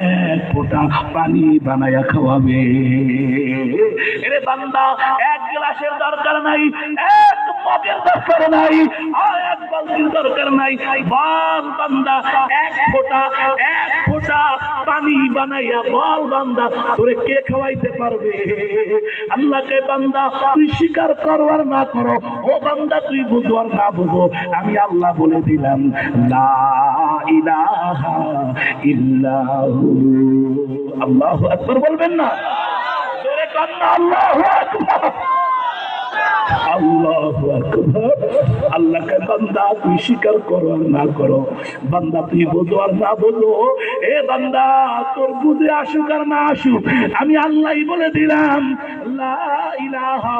এক ফোঁটা পানি বানায়া খাওয়াবে। এরে বান্দা এক গ্লাসের দরকার নাই মগের দরকার নাই এক বালতির দরকার নাই। বল বান্দা, এক ফোঁটা এক ফোঁটা পানি বানাইয়া বল বান্দা, তোরে কে খাওয়াইতে পারবে? আল্লাহকে বান্দা, তুই স্বীকার করো আর না করো। ও বান্দা, তুই বুঝো না বুঝো, আমি আল্লাহ বলে দিলাম, লা ইলাহা ইল্লাহু। আল্লাহু আকবার বলবেন না? জোরে কান্না আল্লাহু আল্লাহকে বান্দা তুই স্বীকার করো আর না করো। বান্দা তুই বোঝো আর না বোঝো। এ বান্দা, তোর বুঝে আসুক আর না আসুক, আমি আল্লাহ বলে দিলাম। লা ইলাহা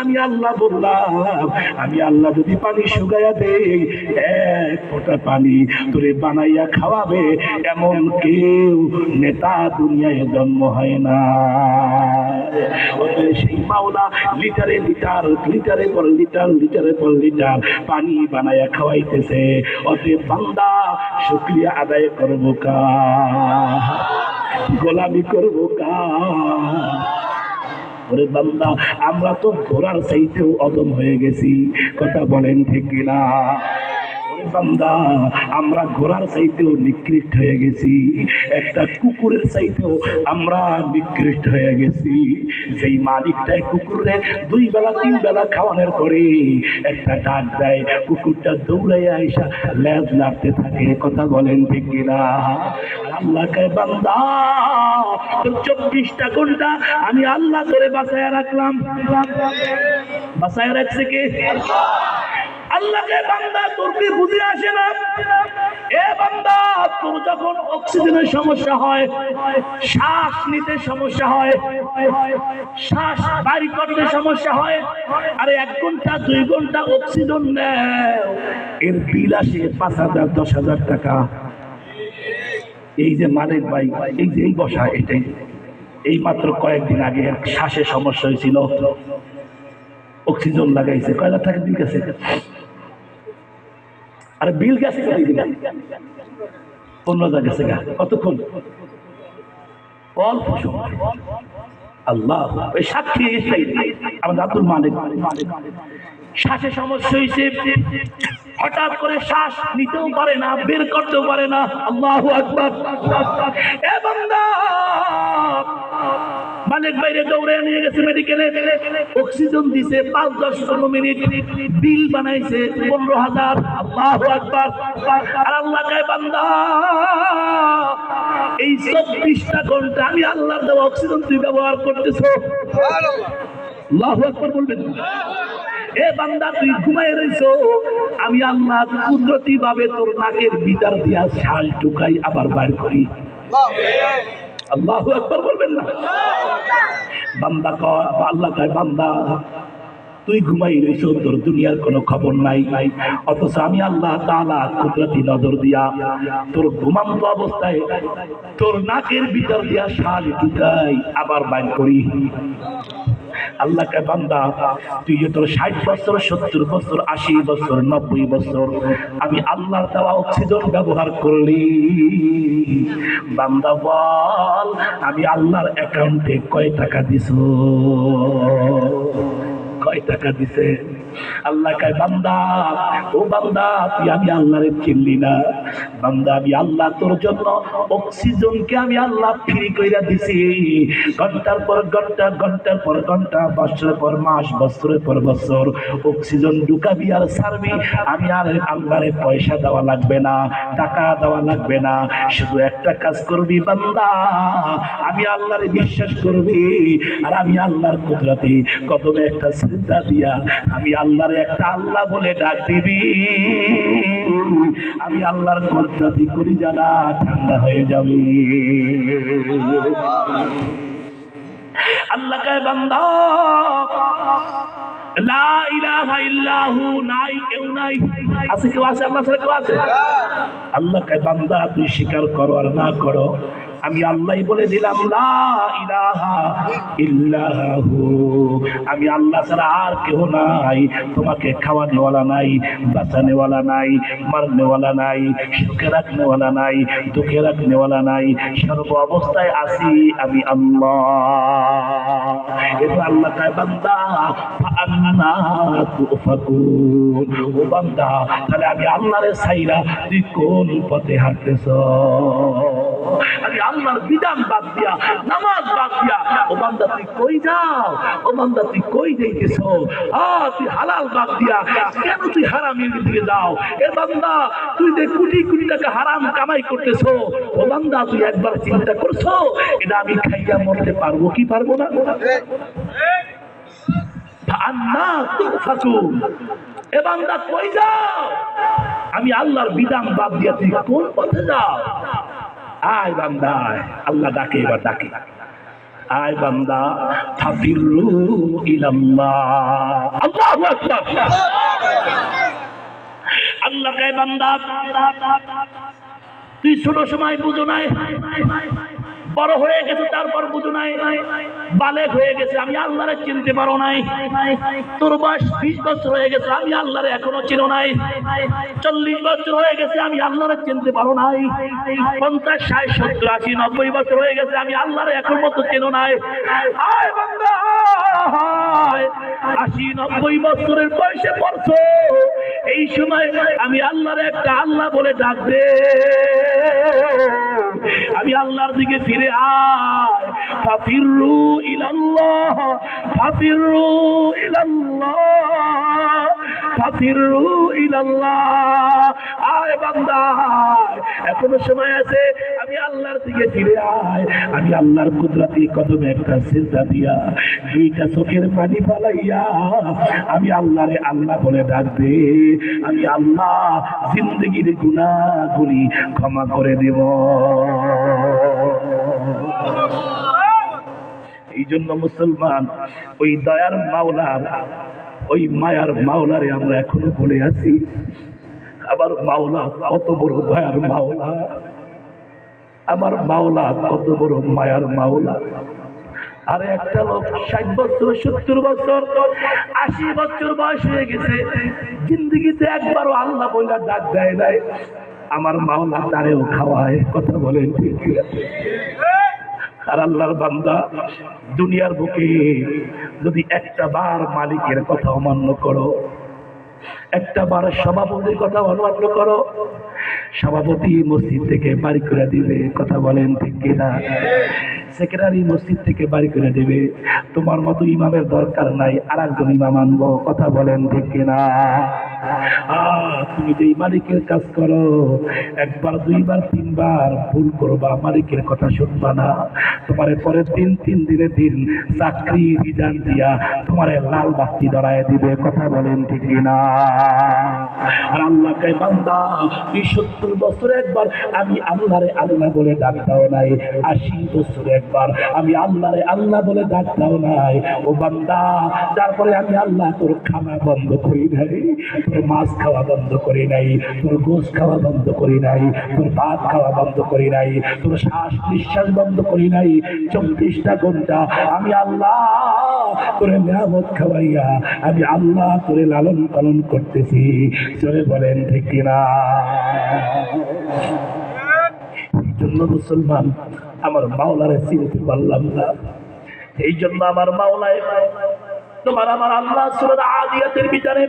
আমি আল্লাহ বললাম, আমি আল্লাহ যদি পানি শুকাইয়া দেই, এক ফোঁটা পানি তোরে বানাইয়া খাওয়াবে, এমন কেউ নেতা দুনিয়ায় জন্ম হয় না। সেই মাওলা লিটারে লিটার, লিটারে পর লিটার, লিটারে পর লিটার পানি বানাইয়া খাওয়াইতেছে। অতএব বান্দা শুক্রিয়া আদায় করব কা? গোলামি করব কা? আমরা তো ঘোরার চাইতেও অদম হয়ে গেছি। কথা বলেন ঠিক কিনা? বান্দা, আমরা ঘোড়ার চাইতেও নিকৃষ্ট হয়ে গেছি। একটা কুকুরের চাইতেও আমরা নিকৃষ্ট হয়ে গেছি। যেই মালিকটাই কুকুরে দুই বেলা, তিন বেলা খাওয়ানোর পরে একটা ডাক দেয়, কুকুরটা দৌড়াইয়া আইসা ল্যাজ নাড়তে থাকে, কথা বলেন ঠিক কিনা? আল্লাহ কয়, বান্দা চব্বিশটা ঘণ্টা আমি আল্লাহ করে বাঁচায় রাখলাম। বাঁচায় রাখছে কে? আল্লাহকে বান্দা তোর বুঝে আসে না? এ বান্দা, তোর যখন অক্সিজেনের সমস্যা হয়, শ্বাস নিতে সমস্যা হয়, শ্বাস বাড়ি করতে সমস্যা হয়, আরে এক ঘণ্টা, দুই ঘণ্টা অক্সিজেন নেও এর বিল আসে পাঁচ হাজার, দশ হাজার টাকা। এই যে মালিক ভাই, এই যে এই বসা, এটাই। এই মাত্র কয়েকদিন আগে শ্বাসের সমস্যা হয়েছিল। অক্সিজেন লাগাইছে। কয়লা থাকে বিল গেছে? আরে বিল গেছে কত দিন? অন্য জায়গা গেছে গা। কতক্ষণ? অল্প সময়। আল্লাহ। সাক্ষী আমাদের আব্দুল মালিক। শ্বাসের সমস্যা হয়েছে হঠাৎ করে শ্বাস নিতেও পারে না, বের করতেও পারে না। আল্লাহ আকবার। এ বান্দা! মালিক বাইরে দৌড়ে নিয়ে গেছে মেডিকেলে। অক্সিজেন দিছে, পাঁচ দশ পনেরো মিনিট। বিল বানাইছে, পনেরো হাজার। আল্লাহ আকবার। আর আল্লাহ বান্দা! এই চব্বিশটা ঘণ্টা আমি আল্লাহর দেওয়া অক্সিজেন তুই ব্যবহার করতেছ। বলবেন। এ বান্দা, তুই ঘুমাই রইছো। আমি আল্লাহ কুদরতি ভাবে তোর নাকের ভিতর দিয়া শাল টুকাই আবার বার করি। আল্লাহ আকবার বলবেন না? বান্দা কয়, আল্লাহ কয়, বান্দা তুই ঘুমাই রইছ, তোর দুনিয়ার কোনো খবর নাই। অথচ আমি আল্লাহ তাআলা কুদরতি নজর দিয়া তোর ঘুমান্ত অবস্থায় তোর নাকের ভিতর দিয়া শাল টুকাই আবার বাইর করি। আল্লাহকে বান্দা, তুই যে তোর ষাট বছর, সত্তর বছর, আশি বছর, নব্বই বছর, আমি আল্লাহর দেওয়া অক্সিজেন ব্যবহার করলি। বান্দা বল, আমি আল্লাহর অ্যাকাউন্টে কয় টাকা দিছ? কয় টাকা দিছে আল্লাহ বান্দা, ও বান্দা, তুই আমি আল্লাহরে চিনলি না। বান্দা, আমি আল্লাহ তোর জন্য অক্সিজেনকে আমি আল্লাহ ফ্রি কইরা দিছি। ঘণ্টার পর ঘণ্টা, ঘণ্টার পর ঘণ্টা, বছরের পর মাস, বছরের পর বছর অক্সিজেন ঢুকাবি আর ছাড়বি। আমি আর আল্লাহরে পয়সা দেওয়া লাগবে না, টাকা দেওয়া লাগবে না। শুধু একটা কাজ করবি বান্দা, আমি আল্লাহরে বিশ্বাস করবি। আর আমি আল্লাহর কুদরতি কদমে একটা দিয়া আমি আল্লাহর একটা আল্লাহ বলে ডাক দিবি। আমি আল্লাহর কুদরতি করি জানা? ঠান্ডা হয়ে যাবে। আল্লাহ কয়, বান্দা, লা ইলাহা ইল্লাহু নাই, কেউ নাই। আছে কেউ আছে? আল্লাহ ছাড়া কেউ আছে? আল্লাহ কয়, বান্দা, তুই স্বীকার করো আর না করো। আমি আল্লাহ বলে দিলাম আমি আল্লাহ ছাড়া আর কেউ নাই। তোমাকে খাওয়ানেওয়ালা নাই, বাঁচানেওয়ালা নাই, মারনেওয়ালা নাই, সুখে রাখনেওয়ালা নাই, দুঃখে রাখনেওয়ালা নাই। সর্ব অবস্থায় আছি আমি আল্লাহ। এবার আল্লাহ কয়, বান্দা ও বান্দা, তাহলে আমি আল্লাহরে ছাইরা তুই কোন পথে হাঁটতেছ? আল্লাহর বিধান বাদ দিয়া, নামাজ বাদ দিয়া, ও বান্দা, তুই কই যাও? ও বান্দা, তুই কই যাইতেছ? আ তুই হালাল বাদ দিয়া, কেন তুই হারামের দিকে যাও? এ বান্দা, তুই যে কোটি কোটি টাকা হারাম কামাই করতেছ, ও বান্দা, তুই একবার চিন্তা করছ? এটা আমি খাইয়া মরতে পারব কি পারব না? আমি আল্লাহর বিধান বাদ দিয়া, তুই কোন পথে যাও? আয় বান্দা আয়। আল্লাহ ডাকে, এবার ডাকে। আয় বান্দা, ফাফিরু ইলাল্লাহ আল্লাহু আকবার। আল্লাহ কে বান্দা, তুই ছোট সময় বুঝো নাই। বড় হয়ে গেছে, তারপর বুঝো নাই। বালেক হয়ে গেছে, আমি আল্লাহরে চিনতে পারো নাই। তোর বয়স বিশ বছর হয়ে গেছে, আমি আল্লাহরে এখনও চিনো নাই। চল্লিশ বছর হয়ে গেছে, আমি আল্লাহরে চিনতে পারো নাই। পঞ্চাশ, ষাট, সত্তর, আশি, নব্বই বছর হয়ে গেছে, আমি আল্লাহরে এখন মতো চিনো নাই। আশি, নব্বই বছরের বয়সে পড়ছো। এই সময় আমি আল্লাহর একটা আল্লাহ বলে ডাক দে আমি আল্লাহর দিকে ফিরে আয়। ফাফিরু ইলাল্লাহ ফাফিরু ইলাল্লাহ। ফাফিরু ইলাল্লাহ। আয় বান্দা, এখনও সময় আছে, আমি আল্লাহর দিকে ফিরে আয়। আমি আল্লাহর কুদরতি কদমে একটা চিন্তা দিয়া দুইটা চোখের পানি পালাইয়া আমি আল্লাহরে আল্লাহ বলে ডাক দে। আমি আল্লাহ জিন্দগির গুণাগুলি ক্ষমা করে দেব। এই জন্য মুসলমান, ওই দয়ার মাওলার ওই মায়ার মাওলারে আমরা এখনও বলে আছি। আবার মাওলা কত বড় দয়ার মাওলা। আমার মাওলা কত বড় মায়ার মাওলা। আর একটা লোক ষাট বছর, সত্তর বছর, আশি বছর বয়স হয়ে গেছে। জিন্দগিতে একবারও আল্লাহ বইলা ডাক দেয় নাই। আমার মাওলা তারেও খাওয়ায়, কথা বলেন ঠিক আছে আর আল্লাহর বান্দা দুনিয়ার বুকে যদি একটা বার মালিকের কথা অমান্য করো, একটা বার সভাপতির কথা অমান্য করো, সভাপতি মসজিদ থেকে বাড়ি করে দিবে, কথা বলেন ঠিক কিনা? সেক্রেটারি মসজিদ থেকে বাড়ি করে দিবে, তোমার মতো ইমামের দরকার নাই আর একজন ইমাম আনব, কথা বলেন ঠিক কিনা? তুমি যেই মালিকের কাজ করো, একবার, দুইবার, তিনবার ভুল করবা, মালিকের কথা শুনবা না। তোমার পরের দিন, তিন দিনে দিন চাকরি রিজার্ভ দিয়া তোমার লাল বাতি ধরায় দিবে, কথা বলেন ঠিক না আর আল্লাহকে বান্দা তুই সত্তর বছর একবার আমি আল্লাহরে আল্লাহ বলে ডাক দাও নাই, আশি বছর একবার আমি আল্লাহরে আল্লাহ বলে ডাক দাও নাই। ও বান্দা তারপরে আমি আল্লাহ তোর খানা বন্ধ করি নাই তোর মাছ খাওয়া বন্ধ করি নাই, তোর গোস খাওয়া বন্ধ করি নাই, তোর ভাত খাওয়া বন্ধ করি নাই, তোর শ্বাস নিঃশ্বাস বন্ধ করি নাই, চব্বিশটা ঘণ্টা আমি আল্লাহ তোরে নিয়ামত খাওয়াইয়া, আমি আল্লাহ তোরে লালন পালন করতেছি। চলে বলেন, ঠিক কিনা এই জন্য মুসলমান, আমার মাওলারে চিনতে পারলাম না। এই জন্য আমার মাওলায় তোমার আমার আল্লাহ সুরাত আদিয়াতের বিচারে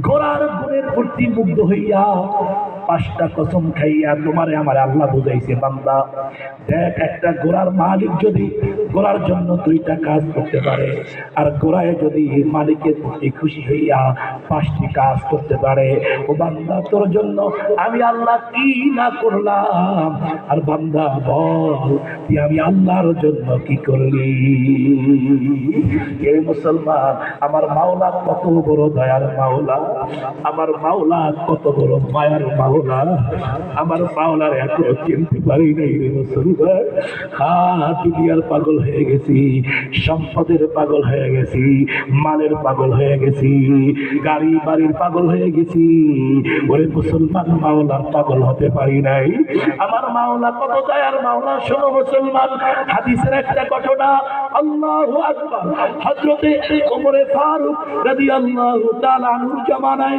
ঘোড়ার গুণের প্রতি মুগ্ধ হইয়া পাঁচটা কসম খাইয়া তোমারে আমার আল্লাহ বুঝাইছে, বান্দা। দেখ, একটা ঘোড়ার মালিক যদি ঘোড়ার জন্য দুইটা কাজ করতে পারে, আর ঘোড়ায় যদি মালিকের প্রতি খুশি হইয়া পাঁচটি কাজ করতে পারে, ও বান্দা, তোর জন্য আমি আল্লাহ কি না করলাম? আর বান্দা, বল, তুই আমি আল্লাহর জন্য কি করলি? এই মুসলমান, আমার মাওলা কত বড় দয়ার মাওলা, আমার মাওলা কত বড় মায়ার মাওলা। মাওলা আমার মাওলার এত চিনতে পারি নাই হ্যাঁ দুনিয়ার পাগল হয়ে গেছি, সম্পদের পাগল হয়ে গেছি, মালের পাগল হয়ে গেছি, গাড়ি বাড়ির পাগল হয়ে গেছি। ওরে মুসলমান, মাওলার পাগল হতে পারি নাই। আমার মাওলা কত দয়ার মাওলা, শোনো মুসলমান, হাদিসের একটা ঘটনা, আল্লাহু আকবার। হযরতে ওমরে ফারুক রাদিয়াল্লাহু তাআলা আনহুর জামানায়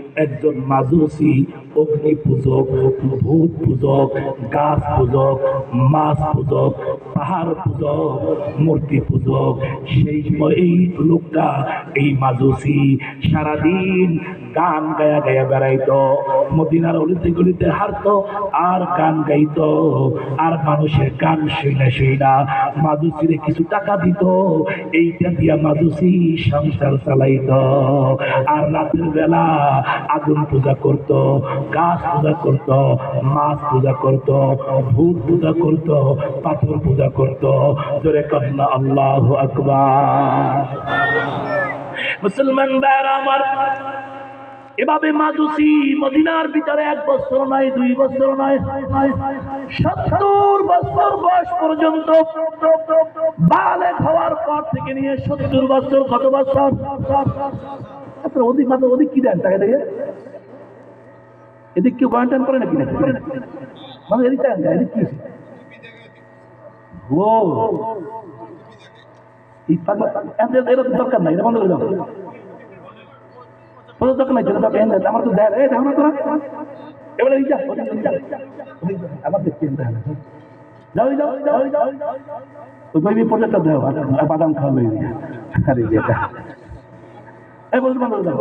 একজন মাজুসি অগ্নি পূজক ভূত পূজক, গাছ পূজক, মাছ পূজক, পাহাড় পূজক, মূর্তি পূজক, সেই এই লোকটা এই মাজুসি সারাদিন গান গায়া গায়া বেড়াইতো। মদিনার অলিতে গলিতে হারতো, আর গান গাইতো, আর মানুষের গান শুইনা শুইনা মাজুসিরে কিছু টাকা দিত, এইটা দিয়া মাজুসি সংসার চালাইত। আর রাতের বেলা আগুন পূজা করত, গাছ পূজা করত, মাছ পূজা করত, ভূত পূজা করত, পাথর পূজা করত। জোরে কন্যা আল্লাহ আকবার। মুসলমান ভাইরা আমার, এভাবে মাজুসি মদিনার ভিতরে এক বছর নয়, দুই বছর নয়, সত্তর বছর বয়স পর্যন্ত বালে খাওয়ার পর থেকে নিয়ে সত্তর বছর কত বছর? আপনার অধিক, মাত্র অধিক কি দেন তাকে দেখে? এদিক কেউ বয়ান টান করে নাকি? নাকি মানে এদিক টান এদিক কি? ও। এই পাগলা এরা দরকার নাই, এটা বন্ধ করে দাও। কোনো দরকার নাই, যেটা পেন দেয় আমার তো দেয় এই দেখো না। তোরা এবারে ওদিক ওদিক ওদিক বাদাম বেটা। এই বলতে দাও